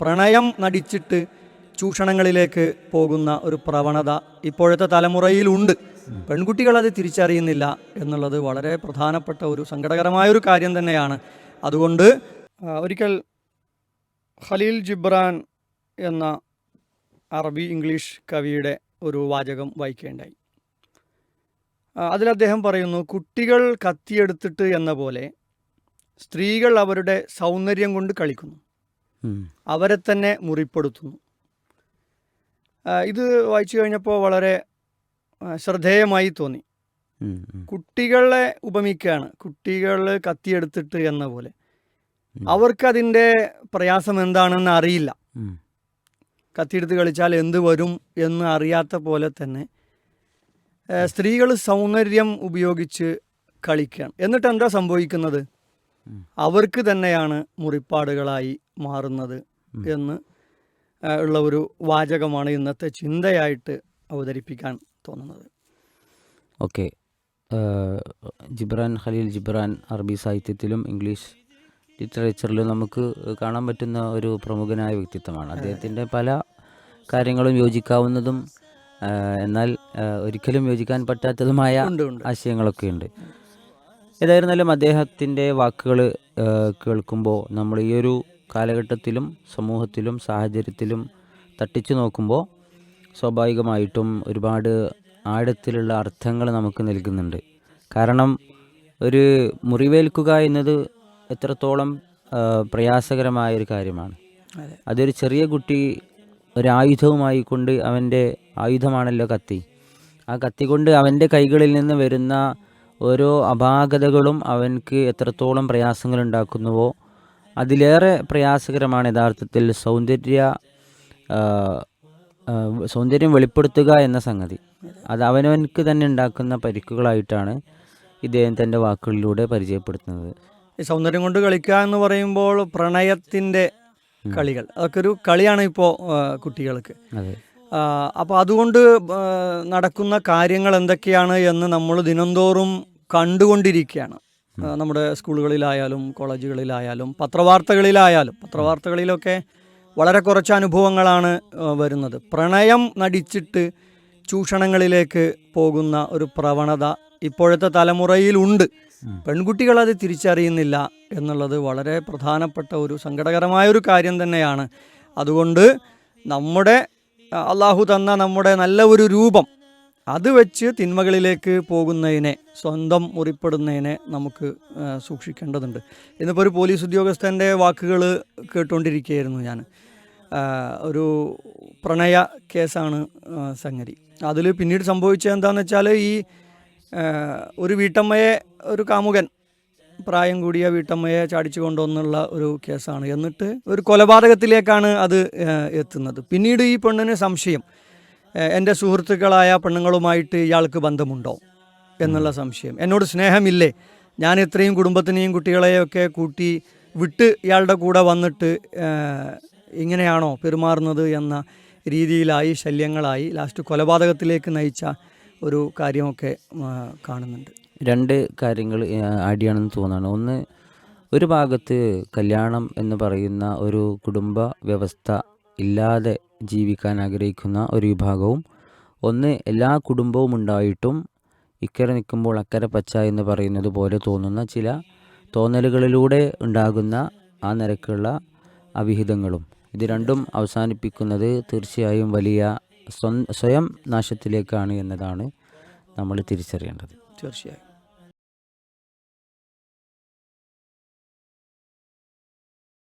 പ്രണയം നടിച്ചിട്ട് ചൂഷണങ്ങളിലേക്ക് പോകുന്ന ഒരു പ്രവണത ഇപ്പോഴത്തെ തലമുറയിലുണ്ട്. പെൺകുട്ടികളത് തിരിച്ചറിയുന്നില്ല എന്നുള്ളത് വളരെ പ്രധാനപ്പെട്ട ഒരു സങ്കടകരമായ ഒരു കാര്യം തന്നെയാണ്. അതുകൊണ്ട് ഒരിക്കൽ ഖലീൽ ജിബ്രാൻ എന്ന അറബി ഇംഗ്ലീഷ് കവിയുടെ ഒരു വാചകം വായിക്കേണ്ടായി. അതിൽ അദ്ദേഹം പറയുന്നു കുട്ടികൾ കത്തിയെടുത്തിട്ട് എന്ന പോലെ സ്ത്രീകൾ അവരുടെ സൗന്ദര്യം കൊണ്ട് കളിക്കുന്നു. അവരെ തന്നെ മുറിപ്പെടുത്തുന്നു ഇത് വായിച്ചു കഴിഞ്ഞപ്പോൾ വളരെ ശ്രദ്ധേയമായി തോന്നി. കുട്ടികളെ ഉപമിക്കുകയാണ്. കുട്ടികൾ കത്തിയെടുത്തിട്ട് എന്ന പോലെ. അവർക്കതിന്റെ പ്രയാസം എന്താണെന്ന് അറിയില്ല. കത്തിയെടുത്ത് കളിച്ചാൽ എന്ത് വരും എന്ന് അറിയാത്ത പോലെ തന്നെ സ്ത്രീകൾ സൗന്ദര്യം ഉപയോഗിച്ച് കളിക്കുകയാണ്. എന്നിട്ട് എന്താ സംഭവിക്കുന്നത്. അവർക്ക് തന്നെയാണ് മുറിപ്പാടുകളായി മാറുന്നത് എന്ന് ഉള്ള ഒരു വാചകമാണ് ഇന്നത്തെ ചിന്തയായിട്ട് അവതരിപ്പിക്കാൻ തോന്നുന്നത്. ഓക്കെ. ജിബ്രാൻ ഖലീൽ ജിബ്രാൻ അറബി സാഹിത്യത്തിലും ഇംഗ്ലീഷ് ലിറ്ററേച്ചറിലും നമുക്ക് കാണാൻ പറ്റുന്ന ഒരു പ്രമുഖനായ വ്യക്തിത്വമാണ്. അദ്ദേഹത്തിന്റെ പല കാര്യങ്ങളും യോജിക്കാവുന്നതും എന്നാൽ ഒരിക്കലും യോജിക്കാൻ പറ്റാത്തതുമായ ആശയങ്ങളൊക്കെ ഉണ്ട്. ഏതായിരുന്നാലും അദ്ദേഹത്തിന്റെ വാക്കുകൾ കേൾക്കുമ്പോൾ നമ്മൾ ഈ ഒരു കാലഘട്ടത്തിലും സമൂഹത്തിലും സാഹചര്യത്തിലും തട്ടിച്ചു നോക്കുമ്പോൾ സ്വാഭാവികമായിട്ടും ഒരുപാട് ആഴത്തിലുള്ള അർത്ഥങ്ങൾ നമുക്ക് നൽകുന്നുണ്ട്. കാരണം ഒരു മുറിവേൽക്കുക എന്നത് എത്രത്തോളം പ്രയാസകരമായ ഒരു കാര്യമാണ്. അതൊരു ചെറിയ കുട്ടി ഒരായുധവുമായി കൊണ്ട് അവന്റെ ആയുധമാണല്ലോ കത്തി. ആ കത്തി കൊണ്ട് അവന്റെ കൈകളിൽ നിന്ന് വരുന്ന ഓരോ അപാകതകളും അവൻക്ക് എത്രത്തോളം പ്രയാസങ്ങൾ ഉണ്ടാക്കുന്നുവോ അതിലേറെ പ്രയാസകരമാണ് യഥാർത്ഥത്തിൽ സൗന്ദര്യ സൗന്ദര്യം വെളിപ്പെടുത്തുക എന്ന സംഗതി. അത് അവനവൻക്ക് തന്നെ ഉണ്ടാക്കുന്ന പരിക്കുകളായിട്ടാണ് ഇദ്ദേഹം തന്റെ വാക്കുകളിലൂടെ പരിചയപ്പെടുത്തുന്നത്. സൗന്ദര്യം കൊണ്ട് കളിക്കുക എന്ന് പറയുമ്പോൾ പ്രണയത്തിന്റെ കളികൾ. അതൊക്കെ ഒരു കളിയാണ് ഇപ്പോൾ കുട്ടികൾക്ക്. അതെ. അപ്പോൾ അതുകൊണ്ട് നടക്കുന്ന കാര്യങ്ങൾ എന്തൊക്കെയാണ് എന്ന് നമ്മൾ ദിനംതോറും കണ്ടുകൊണ്ടിരിക്കുകയാണ്. നമ്മുടെ സ്കൂളുകളിലായാലും കോളേജുകളിലായാലും പത്രവാർത്തകളിലായാലും പത്രവാർത്തകളിലൊക്കെ വളരെ കുറച്ച് അനുഭവങ്ങളാണ് വരുന്നത്. പ്രണയം നടിച്ചിട്ട് ചൂഷണങ്ങളിലേക്ക് പോകുന്ന ഒരു പ്രവണത ഇപ്പോഴത്തെ തലമുറയിലുണ്ട്. പെൺകുട്ടികൾ അത് തിരിച്ചറിയുന്നില്ല എന്നുള്ളത് വളരെ പ്രധാനപ്പെട്ട ഒരു സങ്കടകരമായ ഒരു കാര്യം തന്നെയാണ്. അതുകൊണ്ട് നമ്മുടെ അള്ളാഹു തന്ന നമ്മുടെ നല്ല ഒരു രൂപം അത് വെച്ച് തിന്മകളിലേക്ക് പോകുന്നതിനെ സ്വന്തം മുറിപ്പെടുന്നതിനെ നമുക്ക് സൂക്ഷിക്കേണ്ടതുണ്ട്. ഇന്നിപ്പോൾ ഒരു പോലീസ് ഉദ്യോഗസ്ഥന്റെ വാക്കുകൾ കേട്ടുകൊണ്ടിരിക്കുകയായിരുന്നു ഞാൻ ഒരു പ്രണയ കേസാണ് സംഗതി. അതിൽ പിന്നീട് സംഭവിച്ചത് എന്താണെന്ന് വെച്ചാൽ ഈ ഒരു വീട്ടമ്മയെ ഒരു കാമുകൻ പ്രായം കൂടിയ വീട്ടമ്മയെ ചാടിച്ചു കൊണ്ടുവന്നുള്ള ഒരു കേസാണ്. എന്നിട്ട് ഒരു കൊലപാതകത്തിലേക്കാണ് അത് എത്തുന്നത്. പിന്നീട് ഈ പെണ്ണിന് സംശയം. എന്റെ സുഹൃത്തുക്കളായ പെണ്ണുങ്ങളുമായിട്ട് ഇയാൾക്ക് ബന്ധമുണ്ടോ എന്നുള്ള സംശയം. എന്നോട് സ്നേഹമില്ലേ? ഞാൻ ഇത്രയും കുടുംബത്തിനെയും കുട്ടികളെയൊക്കെ കൂട്ടി വിട്ട് ഇയാളുടെ കൂടെ വന്നിട്ട് ഇങ്ങനെയാണോ പെരുമാറുന്നത് എന്ന രീതിയിലായി ശല്യങ്ങളായി ലാസ്റ്റ് കൊലപാതകത്തിലേക്ക് നയിച്ച ഒരു കാര്യമൊക്കെ കാണുന്നുണ്ട്. രണ്ട് കാര്യങ്ങൾ ആടിയാണെന്ന് തോന്നുന്നു. ഒന്ന് ഒരു ഭാഗത്ത് കല്യാണം എന്ന് പറയുന്ന ഒരു കുടുംബ വ്യവസ്ഥ ഇല്ലാതെ ജീവിക്കാൻ ആഗ്രഹിക്കുന്ന ഒരു വിഭാഗവും ഒന്ന് എല്ലാ കുടുംബവും ഉണ്ടായിട്ടും ഇക്കരെ നിൽക്കുമ്പോൾ അക്കരെ പച്ച എന്ന് പറയുന്നത് പോലെ തോന്നുന്ന ചില തോന്നലുകളിലൂടെ ഉണ്ടാകുന്ന ആ നിരക്കുള്ള അവിഹിതങ്ങളും. ഇത് രണ്ടും അവസാനിപ്പിക്കുന്നത് തീർച്ചയായും വലിയ സ്വ സ്വയം നാശത്തിലേക്കാണ് എന്നതാണ് നമ്മൾ തിരിച്ചറിയേണ്ടത്. തീർച്ചയായും.